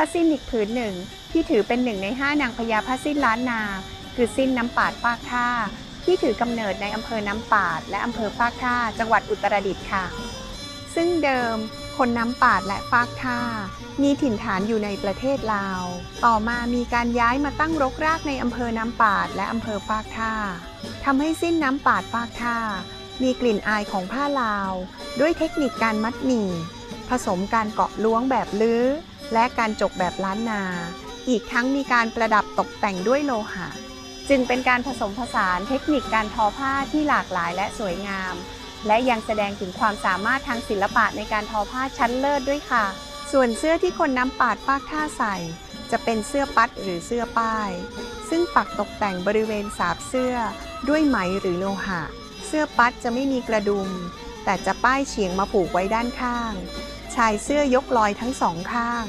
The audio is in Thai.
ผ้าสิ้นอีกผืนหนึ่ง ที่ถือเป็นหนึ่งในห้านางพญาผ้าสิ้นล้านนา คือสิ้นน้ำปาดฟากท่า ที่ถือกำเนิดในอำเภอน้ำปาด และอำเภอฟากท่า จังหวัดอุตรดิตถ์ค่ะ ซึ่งเดิมคนน้ำปาดและฟากท่า มีถิ่นฐานอยู่ในประเทศลาว ต่อมามีการย้ายมาตั้งรกรากในอำเภอน้ำปาดและอำเภอฟากท่าทำให้สิ้นน้ำปาดฟากท่า มีกลิ่นอายของผ้าลาว ด้วยเทคนิคการมัดหมี่ ผสมการเกาะล้วงแบบลื้อ และการจกแบบล้านนา อีกทั้งมีการประดับตกแต่งด้วยโลหะ จึงเป็นการผสมผสานเทคนิคการทอผ้าที่หลากหลายและสวยงาม และยังแสดงถึงความสามารถทางศิลปะในการทอผ้าชั้นเลิศด้วยค่ะ ส่วนเสื้อที่คนน้ำปาดฟากท่าใส่ จะเป็นเสื้อปัดหรือเสื้อป้าย ซึ่งปักตกแต่งบริเวณสาบเสื้อ ด้วยไหมหรือโลหะ เสื้อปัดจะไม่มีกระดุมแต่จะป้ายเฉียงมาผูกไว้ด้านข้าง ชายเสื้อยกลอยทั้งสองข้าง